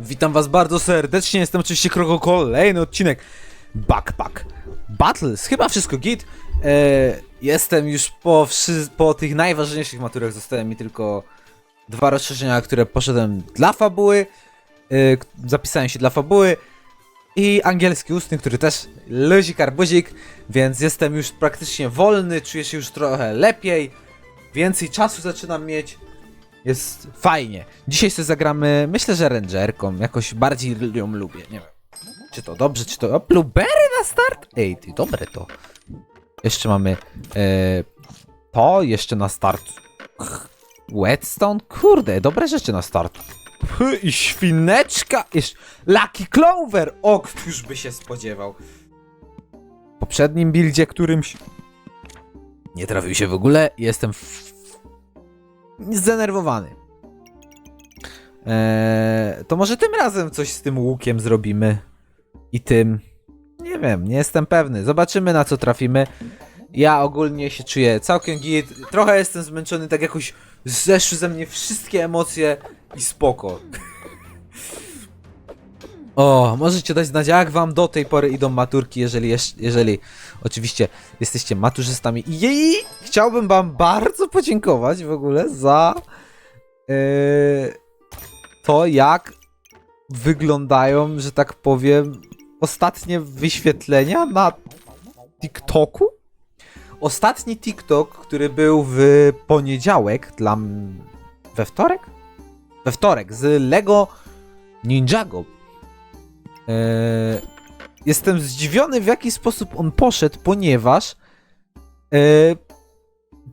Witam was bardzo serdecznie, jestem oczywiście Kroko, kolejny odcinek Backpack Battles, chyba wszystko git. E, Jestem już po, po tych najważniejszych maturach, zostały mi tylko dwa rozszerzenia, które poszedłem dla fabuły e, k- Zapisałem się dla fabuły i angielski ustny, który też luzik arbuzik, więc jestem już praktycznie wolny, czuję się już trochę lepiej, więcej czasu zaczynam mieć, jest fajnie. Dzisiaj sobie zagramy, myślę, że rangerką, jakoś bardziej ją lubię, nie wiem. Czy to dobrze, czy to... O, blueberry na start? Ej, ty, dobre to. Jeszcze mamy e, to, jeszcze na start. Whetstone? Kurde, dobre rzeczy na start. Py, I świneczka, jeszcze Lucky Clover! O, któż by się spodziewał. W poprzednim buildzie którymś nie trafił się w ogóle, jestem. Zdenerwowany. Eee, to może tym razem coś z tym łukiem zrobimy. I tym. Nie wiem, nie jestem pewny. Zobaczymy na co trafimy. Ja ogólnie się czuję całkiem git. Trochę jestem zmęczony, tak jakoś zeszły ze mnie wszystkie emocje i spoko. O, możecie dać znać, jak wam do tej pory idą maturki, jeżeli, jeż- jeżeli oczywiście jesteście maturzystami. I jej, chciałbym wam bardzo podziękować w ogóle za yy, to, jak wyglądają, że tak powiem, ostatnie wyświetlenia na TikToku. Ostatni TikTok, który był w poniedziałek dla... we wtorek? We wtorek, z Lego Ninjago. Eee, jestem zdziwiony, w jaki sposób on poszedł, ponieważ eee,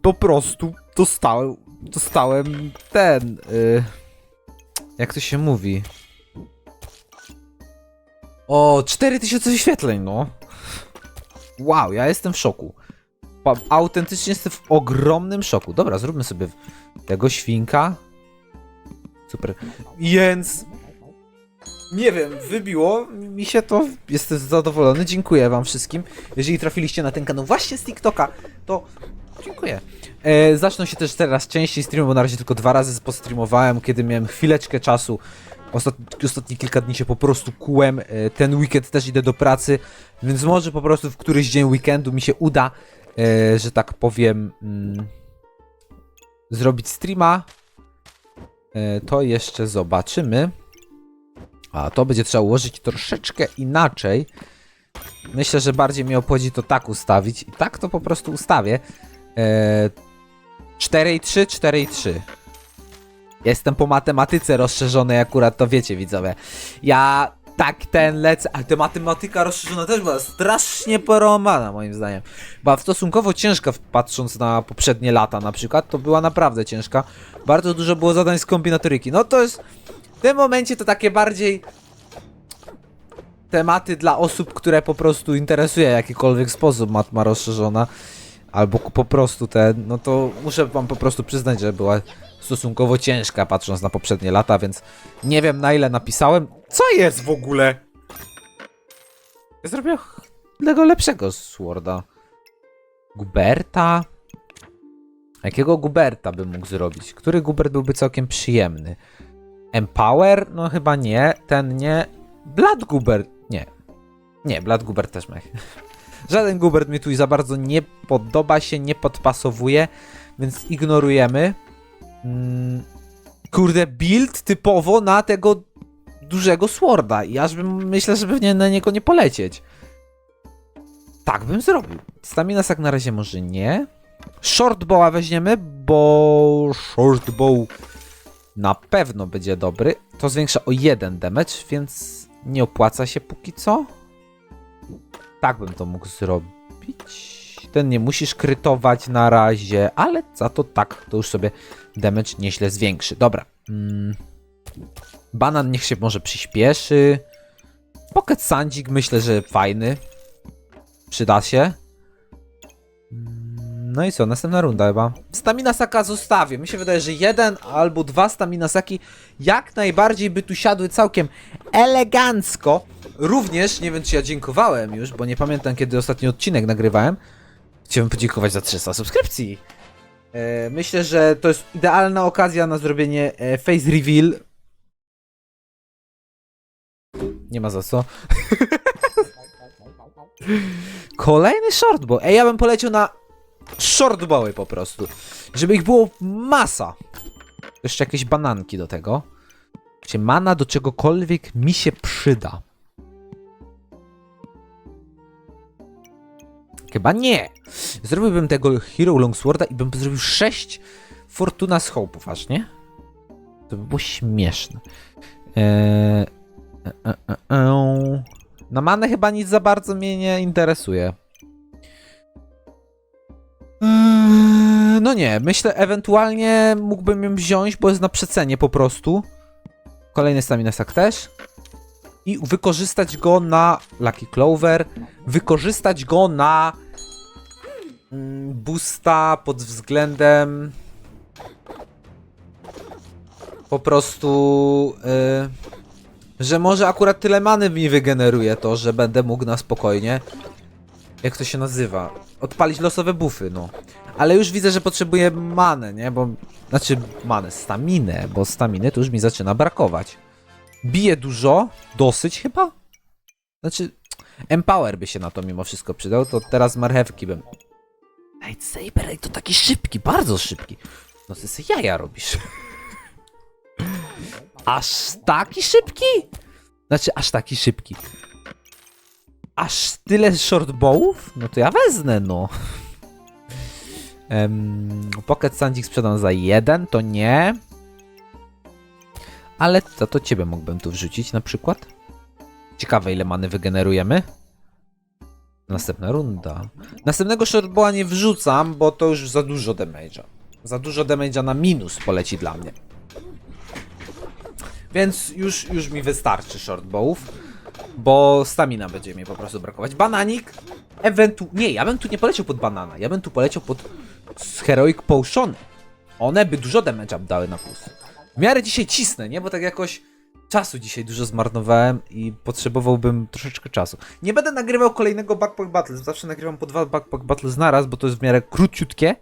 po prostu dostałem, dostałem ten... Eee, jak to się mówi? O, 4000 wyświetleń, no. Wow, ja jestem w szoku. Autentycznie jestem w ogromnym szoku. Dobra, zróbmy sobie tego świnka. Super. Więc. Nie wiem, wybiło mi się to. Jestem zadowolony. Dziękuję Wam wszystkim. Jeżeli trafiliście na ten kanał właśnie z TikToka, to dziękuję. E, zaczną się też teraz częściej streamy, bo na razie tylko dwa razy postreamowałem, kiedy miałem chwileczkę czasu. Ostatni, ostatnie kilka dni się po prostu kułem. E, ten weekend też idę do pracy, więc może po prostu w któryś dzień weekendu mi się uda, e, że tak powiem, mm, zrobić streama. E, to jeszcze zobaczymy. A to będzie trzeba ułożyć troszeczkę inaczej. Myślę, że bardziej mnie obchodzi to tak ustawić. I tak to po prostu ustawię. E, 4,3, 4,3. Jestem po matematyce rozszerzonej akurat, to wiecie widzowie. Ja tak ten lecę, ale ta matematyka rozszerzona też była strasznie porąbana moim zdaniem. Była stosunkowo ciężka patrząc na poprzednie lata na przykład, to była naprawdę ciężka. Bardzo dużo było zadań z kombinatoryki. No to jest w tym momencie to takie bardziej tematy dla osób, które po prostu interesuje jakikolwiek sposób matma rozszerzona. Albo po prostu te, no to muszę wam po prostu przyznać, że była stosunkowo ciężka patrząc na poprzednie lata, więc nie wiem na ile napisałem. Co jest w ogóle? Ja zrobię tego lepszego Sworda. Guberta? Jakiego Guberta bym mógł zrobić? Który Gubert byłby całkiem przyjemny? Empower? No chyba nie. Ten nie. Blood Gubert? Nie. Nie, Blood Gubert też mech. Żaden Gubert mi tu za bardzo nie podoba się, nie podpasowuje, więc ignorujemy. Mm, kurde, build typowo na tego dużego Sworda i aż bym, myślę, żeby nie, na niego nie polecieć. Tak bym zrobił. Stamina jak na razie może nie. Shortbowa weźmiemy, bo shortbow na pewno będzie dobry. To zwiększa o jeden damage, więc nie opłaca się póki co. Tak bym to mógł zrobić. Ten nie musisz krytować na razie, ale za to tak, to już sobie damage nieźle zwiększy. Dobra. Mm. Banan niech się może przyspieszy. Pocket Sandzik myślę, że fajny. Przyda się. Mm, No i co, następna runda chyba. Stamina Saka zostawię. Mi się wydaje, że jeden albo dwa Stamina Saki jak najbardziej by tu siadły całkiem elegancko. Również, nie wiem czy ja dziękowałem już, bo nie pamiętam kiedy ostatni odcinek nagrywałem. Chciałbym podziękować za 300 subskrypcji. E, myślę, że to jest idealna okazja na zrobienie e, face reveal nie ma za co. Kolejny shortbow. Ej, ja bym poleciał na shortbowy po prostu. Żeby ich było masa. Jeszcze jakieś bananki do tego. Czy mana do czegokolwiek mi się przyda? Chyba nie. Zrobiłbym tego Hero Longsworda i bym zrobił 6 Fortuna z Hope'ów, aż nie? To by było śmieszne. Eee, e, e, e, e. Na manę chyba nic za bardzo mnie nie interesuje. Eee, no nie, myślę ewentualnie mógłbym ją wziąć, bo jest na przecenie po prostu. Kolejny stamina sack też. I wykorzystać go na Lucky Clover. Wykorzystać go na mm, boosta pod względem po prostu y, że może akurat tyle many mi wygeneruje to, że będę mógł na spokojnie jak to się nazywa? Odpalić losowe buffy, no. Ale już widzę, że potrzebuję manę, nie? Bo, znaczy manę, staminę, bo staminy to już mi zaczyna brakować. Bije dużo, dosyć chyba? Znaczy, Empower by się na to mimo wszystko przydał, to teraz marchewki bym... Lightsaber, ej, to taki szybki, bardzo szybki. No ty sobie jaja robisz. Aż taki szybki? Znaczy, aż taki szybki. Aż tyle shortbowów? No to ja wezmę, no. Um, Pocket Sandzik sprzedam za jeden, to nie. Ale to, to ciebie mógłbym tu wrzucić na przykład. Ciekawe ile many wygenerujemy. Następna runda. Następnego shortbowa nie wrzucam, bo to już za dużo damage'a. Za dużo damage'a na minus poleci dla mnie. Więc już, już mi wystarczy shortbowów, bo stamina będzie mi po prostu brakować. Bananik, ewentu... Nie, ja bym tu nie poleciał pod banana, ja bym tu poleciał pod Heroic Potion. One by dużo damage'a dały na plus. W miarę dzisiaj cisnę, nie? Bo tak jakoś czasu dzisiaj dużo zmarnowałem i potrzebowałbym troszeczkę czasu. Nie będę nagrywał kolejnego Backpack Battles, zawsze nagrywam po dwa Backpack Battles naraz, bo to jest w miarę króciutkie.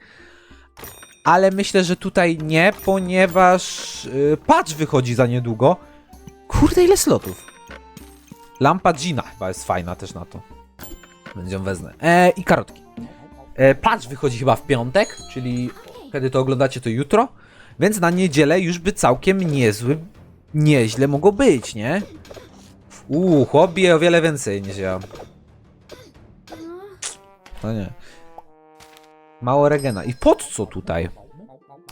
Ale myślę, że tutaj nie, ponieważ yy, patch wychodzi za niedługo. Kurde, ile slotów. Lampa Gina chyba jest fajna też na to. Więc ją wezmę. E, I karotki. E, patch wychodzi chyba w piątek, czyli kiedy to oglądacie to jutro. Więc na niedzielę już by całkiem niezły, nieźle mogło być, nie? Uuu, hobby o wiele więcej niż ja. No nie. Mało regena. I pod co tutaj?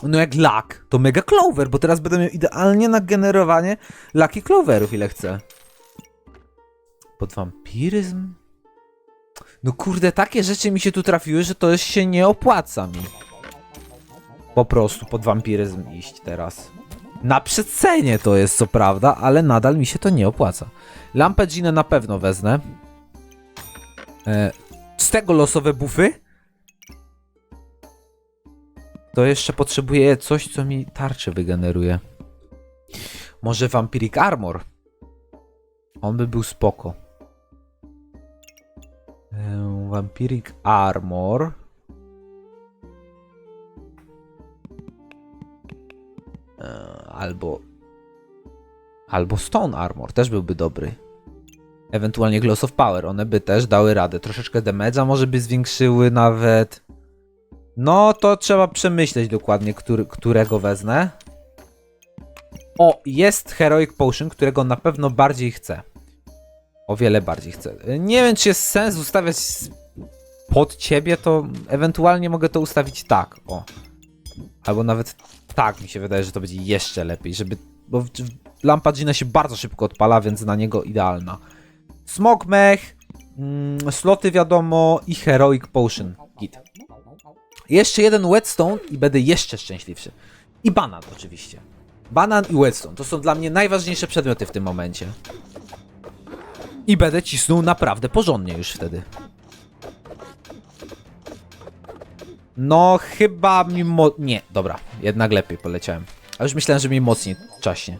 No jak lak, to mega clover, bo teraz będę miał idealnie na generowanie lucky cloverów, ile chcę. Pod wampiryzm? No kurde, takie rzeczy mi się tu trafiły, że to się nie opłaca mi. Po prostu pod wampiryzm iść teraz. Na przecenie to jest co prawda, ale nadal mi się to nie opłaca. Lampę Ginę na pewno wezmę. E, z tego losowe buffy. To jeszcze potrzebuję coś, co mi tarczę wygeneruje. Może Vampiric Armor? On by był spoko. Vampiric Armor. E, albo. Albo Stone Armor też byłby dobry. Ewentualnie Gloss of Power, one by też dały radę. Troszeczkę damage'a może by zwiększyły nawet. No to trzeba przemyśleć dokładnie, który, którego wezmę. O, jest Heroic Potion, którego na pewno bardziej chcę. O wiele bardziej chcę. Nie wiem, czy jest sens ustawiać pod ciebie, to ewentualnie mogę to ustawić tak. O. Albo nawet tak, mi się wydaje, że to będzie jeszcze lepiej, żeby. Bo lampa Gina się bardzo szybko odpala, więc na niego idealna. Smog Mech, mm, sloty wiadomo i Heroic Potion. Git. Jeszcze jeden Whetstone i będę jeszcze szczęśliwszy. I banan oczywiście. Banan i Whetstone to są dla mnie najważniejsze przedmioty w tym momencie. I będę cisnął naprawdę porządnie już wtedy. No, chyba mimo... Nie, dobra, jednak lepiej poleciałem. A już myślałem, że mi mocniej czaśnie.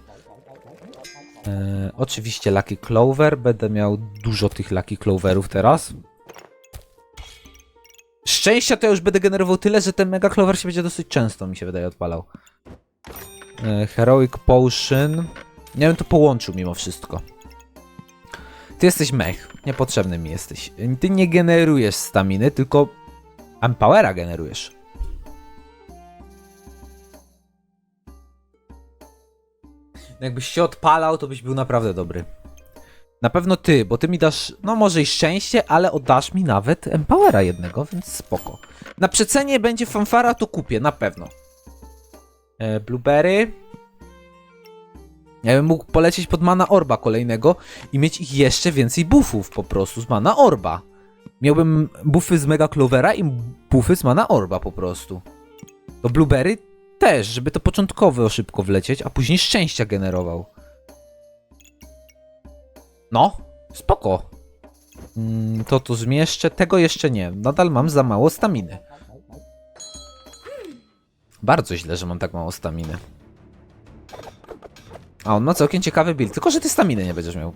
E, oczywiście Lucky Clover. Będę miał dużo tych Lucky Cloverów teraz. Szczęścia to ja już będę generował tyle, że ten Mega Clover się będzie dosyć często, mi się wydaje, odpalał. E, Heroic Potion. Ja bym to połączył mimo wszystko. Ty jesteś mech. Niepotrzebny mi jesteś. Ty nie generujesz staminy, tylko Empowera generujesz. Jakbyś się odpalał, to byś był naprawdę dobry. Na pewno ty, bo ty mi dasz, no może i szczęście, ale oddasz mi nawet Empowera jednego, więc spoko. Na przecenie będzie fanfara, to kupię, na pewno. E, blueberry. Ja bym mógł polecieć pod Mana Orba kolejnego i mieć ich jeszcze więcej buffów po prostu z Mana Orba. Miałbym buffy z Mega Clovera i buffy z Mana Orba po prostu. To Blueberry też, żeby to początkowy o szybko wlecieć, a później szczęścia generował. No, spoko. Mm, to tu zmieszczę, tego jeszcze nie. Nadal mam za mało staminy. Bardzo źle, że mam tak mało staminy. A on ma całkiem ciekawy build, tylko że ty staminy nie będziesz miał.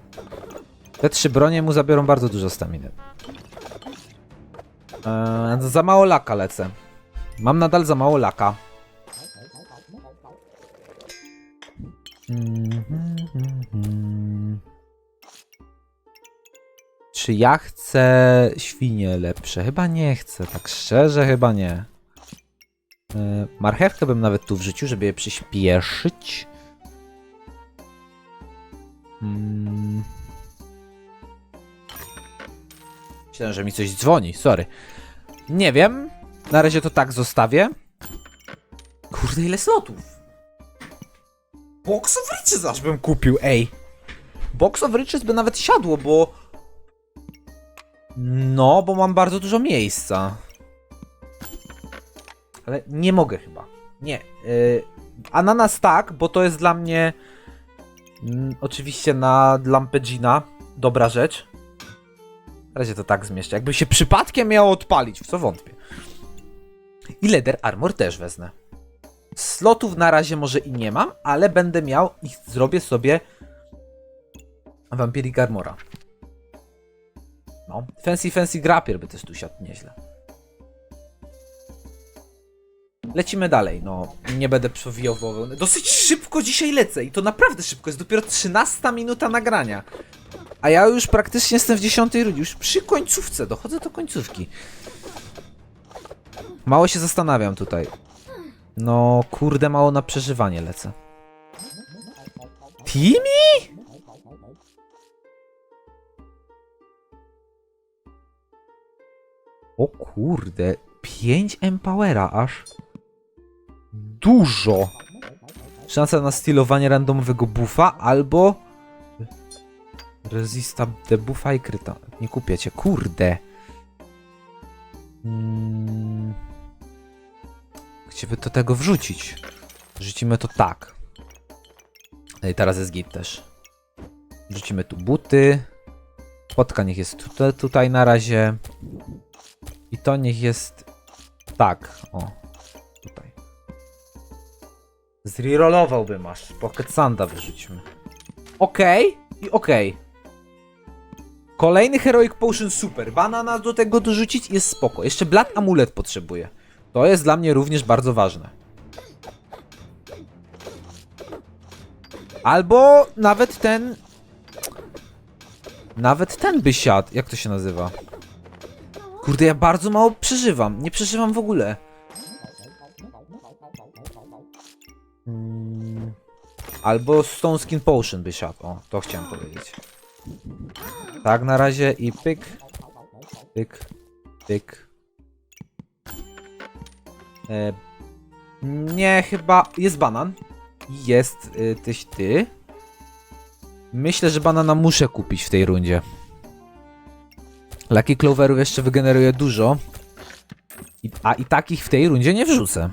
Te trzy bronie mu zabiorą bardzo dużo staminy. Eee, za mało laka lecę. Mam nadal za mało laka. Czy ja chcę świnie lepsze? Chyba nie chcę, tak szczerze chyba nie. Eee, marchewkę bym nawet tu wrzucił, żeby je przyspieszyć. Mm. Myślałem, że mi coś dzwoni, sorry. Nie wiem. Na razie to tak zostawię. Kurde, ile slotów? Box of Riches aż bym kupił, ej. Box of Riches by nawet siadło, bo... No, bo mam bardzo dużo miejsca. Ale nie mogę chyba. Nie. Yy, ananas tak, bo to jest dla mnie... Mm, oczywiście na lampę Gina. Dobra rzecz. Na razie to tak zmieszczę. Jakby się przypadkiem miało odpalić, w co wątpię. I Leather Armor też wezmę. Slotów na razie może i nie mam, ale będę miał i zrobię sobie Vampiric Armora. No. Fancy Fancy Grappier by też tu siadł nieźle. Lecimy dalej, no. Nie będę przewijał. Dosyć szybko dzisiaj lecę i to naprawdę szybko. Jest dopiero 13 minuta nagrania. A ja już praktycznie jestem w 10 rundzie. Już przy końcówce. Dochodzę do końcówki. Mało się zastanawiam tutaj. No, kurde, mało na przeżywanie lecę. Timmy? O kurde, 5 Empowera aż. Dużo. Szansa na stylowanie randomowego buffa albo resista debuffa i kryta. Nie kupię cię, kurde. Mm. Gdzie by to tego wrzucić? Rzucimy to tak. No i teraz jest git też. Rzucimy tu buty. Spotka niech jest tutaj, tutaj na razie. I to niech jest tak. O. Zrerollowałbym aż. Pocket Sanda wyrzućmy. Okej. I okej. Kolejny Heroic Potion super. Banana do tego dorzucić jest spoko. Jeszcze Black Amulet potrzebuję. To jest dla mnie również bardzo ważne. Albo nawet ten... Nawet ten by siadł. Jak to się nazywa? Kurde, ja bardzo mało przeżywam. Nie przeżywam w ogóle. Albo Stone Skin Potion by siadł. O, to chciałem powiedzieć. Tak na razie i pyk. Pyk. Pyk. E, nie, chyba jest banan. Jest y, tyś ty. Myślę, że banana muszę kupić w tej rundzie. Lucky Cloverów jeszcze wygeneruje dużo. I, a i takich w tej rundzie nie wrzucę.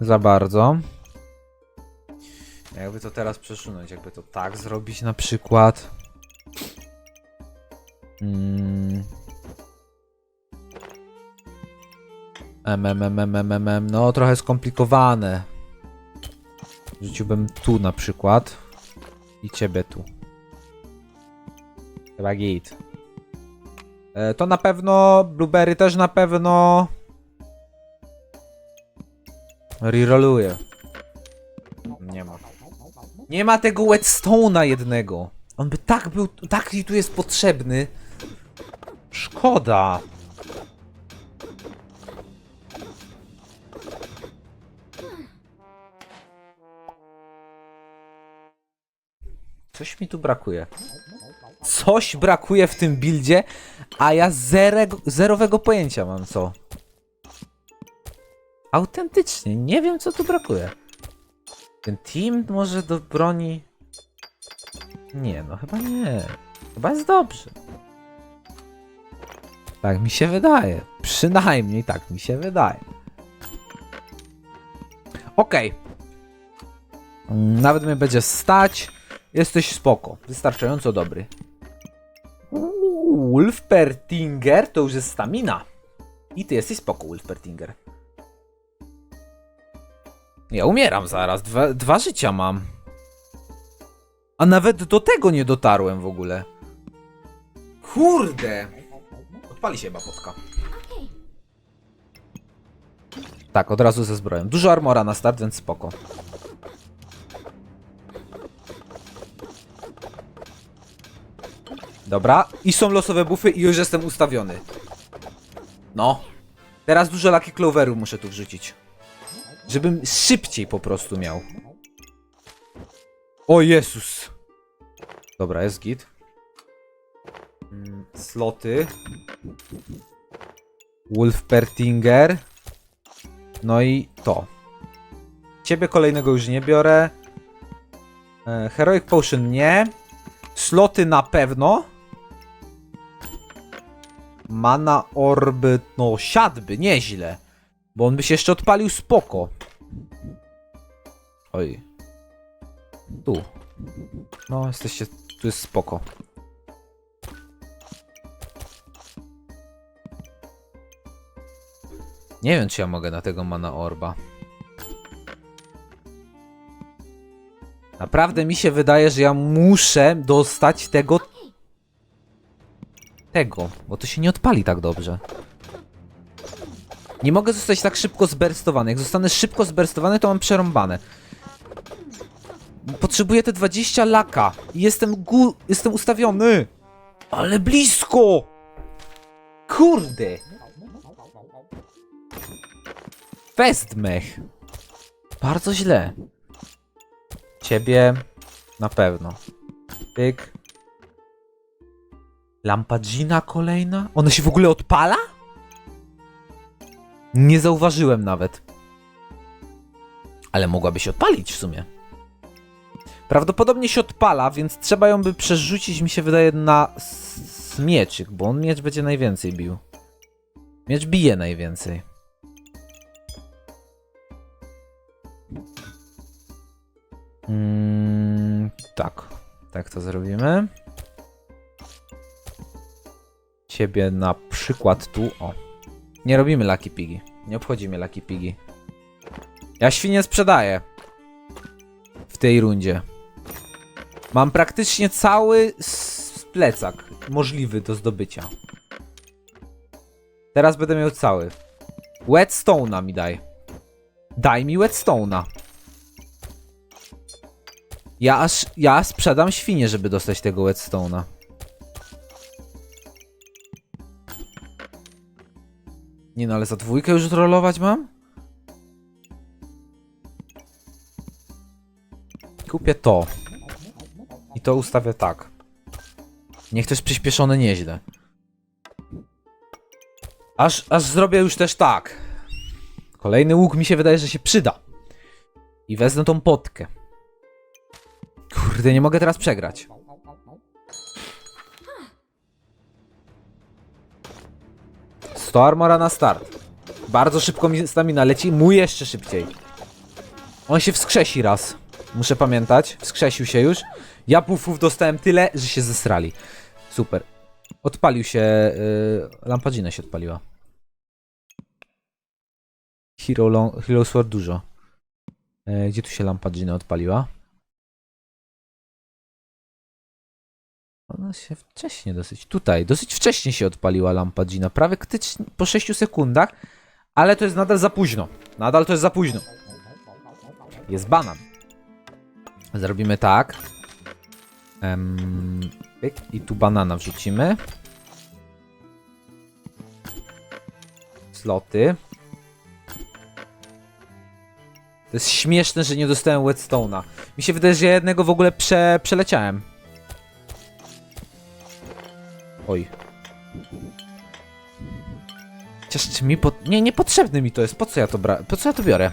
Za bardzo. Jakby to teraz przesunąć, jakby to tak zrobić na przykład. Mm. MMMMMM, no trochę skomplikowane. Rzuciłbym tu na przykład. I ciebie tu. Chyba git. E, to na pewno, Blueberry też na pewno. Reroluje. Nie ma. Nie ma tego whetstone'a jednego. On by tak był, tak mi tu jest potrzebny. Szkoda. Coś mi tu brakuje. Coś brakuje w tym buildzie, a ja zerego, zerowego pojęcia mam co. Autentycznie, nie wiem co tu brakuje. Ten team może do broni... Nie, no chyba nie. Chyba jest dobrze. Tak mi się wydaje. Przynajmniej tak mi się wydaje. Okej. Mm, Nawet mnie będzie stać. Jesteś spoko. Wystarczająco dobry. Wolfpertinger to już jest stamina. I ty jesteś spoko, Wolfpertinger. Ja umieram zaraz. Dwa, dwa życia mam. A nawet do tego nie dotarłem w ogóle. Kurde! Odpali się bapotka. Tak, od razu ze zbroją. Dużo armora na start, więc spoko. Dobra, i są losowe buffy i już jestem ustawiony. No. Teraz dużo Lucky Cloveru muszę tu wrzucić. Żebym szybciej po prostu miał. O Jezus. Dobra, jest git. Mm, Sloty. Wolfpertinger. No i to. Ciebie kolejnego już nie biorę. E, Heroic Potion nie. Sloty na pewno. Mana Orby, no siadłby, nieźle. Bo on by się jeszcze odpalił spoko. Oj. Tu. No, jesteście, tu jest spoko. Nie wiem, czy ja mogę na tego mana orba. Naprawdę mi się wydaje, że ja muszę dostać tego. Tego, bo to się nie odpali tak dobrze. Nie mogę zostać tak szybko zberstowany. Jak zostanę szybko zberstowany, to mam przerąbane. Potrzebuję te 20 laka. Jestem gu... Jestem ustawiony. Ale blisko! Kurde! Westmech. Bardzo źle. Ciebie na pewno. Pyk. Lampadżina kolejna? Ona się w ogóle odpala? Nie zauważyłem nawet. Ale mogłaby się odpalić w sumie. Prawdopodobnie się odpala, więc trzeba ją by przerzucić, mi się wydaje, na mieczyk, bo on miecz będzie najwięcej bił. Miecz bije najwięcej. Mm, tak. Tak to zrobimy. Ciebie na przykład tu. O. Nie robimy Lucky Pigi. Nie obchodzi mnie Lucky Pigi. Ja świnie sprzedaję. W tej rundzie. Mam praktycznie cały plecak możliwy do zdobycia. Teraz będę miał cały. Whetstone'a mi daj. Daj mi Whetstone'a. Ja aż, ja sprzedam świnie, żeby dostać tego Whetstone'a. Nie no, ale za dwójkę już rolować mam? Kupię to. I to ustawię tak. Niech to jest przyspieszone nieźle. Aż, aż zrobię już też tak. Kolejny łuk mi się wydaje, że się przyda. I wezmę tą potkę. Kurde, nie mogę teraz przegrać. Sto armora na start. Bardzo szybko mi stamina leci, mój jeszcze szybciej. On się wskrzesi raz. Muszę pamiętać. Wskrzesił się już. Ja buffów dostałem tyle, że się zesrali. Super. Odpalił się... Yy, się odpaliła. Hero, long, Hero Sword dużo. E, gdzie tu się lampadzina odpaliła? Ona się wcześnie dosyć. Tutaj, dosyć wcześnie się odpaliła lampa Gina. Prawie po 6 sekundach, ale to jest nadal za późno. Nadal to jest za późno. Jest banan. Zrobimy tak. Pyk. I tu banana wrzucimy. Sloty. To jest śmieszne, że nie dostałem whetstone'a. Mi się wydaje, że ja jednego w ogóle prze, przeleciałem. Oj. Chociaż czy mi po... Nie, niepotrzebny mi to jest. Po co ja to bra... Po co ja to biorę?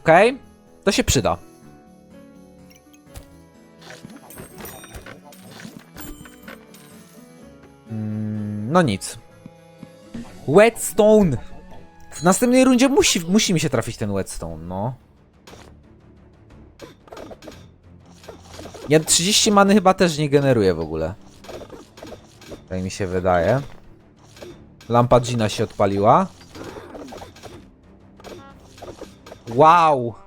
Okej. To się przyda. Mm, no nic. Whetstone! W następnej rundzie musi, musi mi się trafić ten whetstone, no. Ja 30 many chyba też nie generuję w ogóle. Tak mi się wydaje. Lampa Gina się odpaliła. Wow!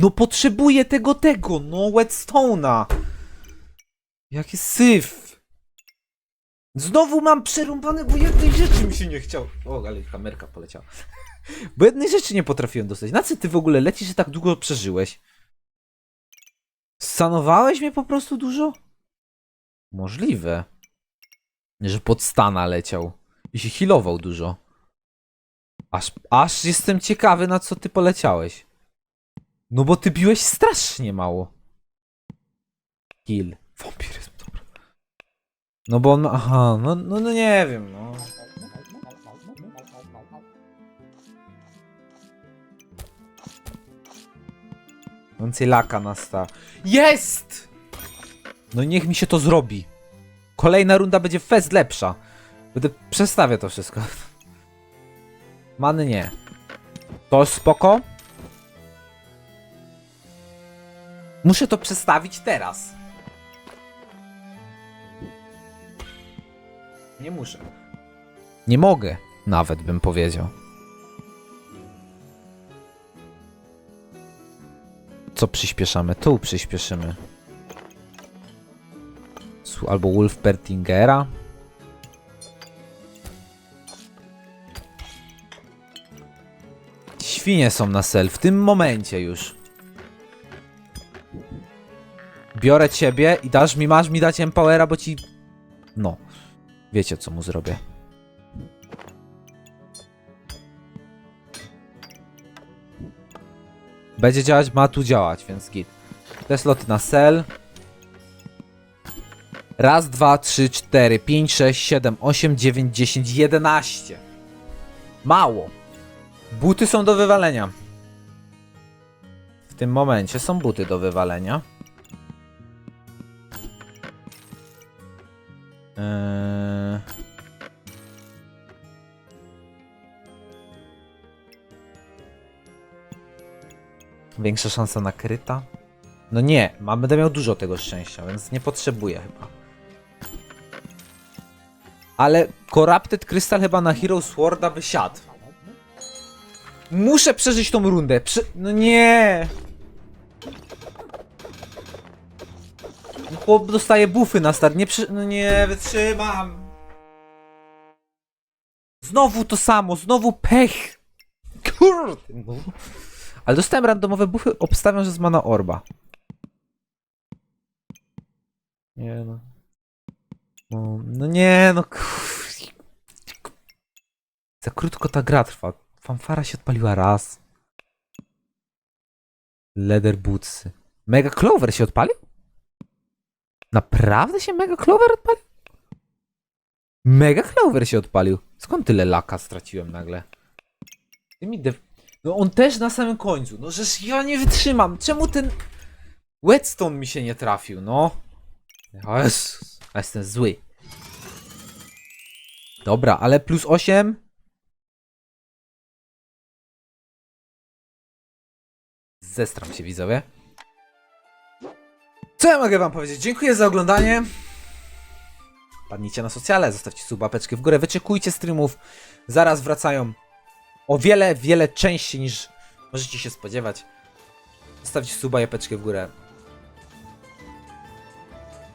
No potrzebuję tego, tego, no Whetstone'a! Jaki syf! Znowu mam przerąbane, bo jednej rzeczy mi się nie chciał. O, ale kamerka poleciała. Bo jednej rzeczy nie potrafiłem dostać. Na co ty w ogóle lecisz, że tak długo przeżyłeś? Stanowałeś mnie po prostu dużo? Możliwe. Że pod stana leciał. I się healował dużo. Aż, aż jestem ciekawy, na co ty poleciałeś. No bo ty biłeś strasznie mało. Kill. Vampiryzm, dobra. No bo on, aha, no, no, no nie wiem, no. Więcej laka nasta. Jest! No niech mi się to zrobi. Kolejna runda będzie fest lepsza. Będę przestawię to wszystko. Many nie. To spoko. Muszę to przestawić teraz. Nie muszę. Nie mogę, nawet bym powiedział. Co przyspieszamy? Tu przyspieszymy. Albo Wolf Pertingera. Świnie są na sel w tym momencie już. Biorę ciebie i dasz mi, masz mi dać Empowera, bo ci... No. Wiecie, co mu zrobię. Będzie działać, ma tu działać, więc git. Te sloty na sel. Raz, dwa, trzy, cztery, pięć, sześć, siedem, osiem, dziewięć, dziesięć, jedenaście. Mało. Buty są do wywalenia. W tym momencie są buty do wywalenia. Eee... Większa szansa na kryta? No nie, ma, będę miał dużo tego szczęścia, więc nie potrzebuję chyba. Ale Corrupted Crystal chyba na Hero Sworda wysiadł. Muszę przeżyć tą rundę. Prze no nie! Chłop dostaje bufy na start. Nie przy... No nie, wytrzymam. Znowu to samo, znowu pech. Kurde. no. Ale dostałem randomowe buffy, obstawiam, że z mana orba. Nie no. No, no nie no. kur- Za krótko ta gra trwa. Fanfara się odpaliła raz. Leather bootsy. Mega Clover się odpalił? Naprawdę się Mega Clover odpalił? Mega Clover się odpalił. Skąd tyle laka straciłem nagle? No on też na samym końcu. No żeż ja nie wytrzymam. Czemu ten Whetstone mi się nie trafił, no? Jezus, ja jestem zły. Dobra, ale plus 8. Zestram się widzowie. Co ja mogę wam powiedzieć? Dziękuję za oglądanie. Padnijcie na socjale, zostawcie subapeczkę w górę, wyczekujcie streamów. Zaraz wracają o wiele, wiele częściej niż możecie się spodziewać. Zostawcie suba w górę.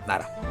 Nara.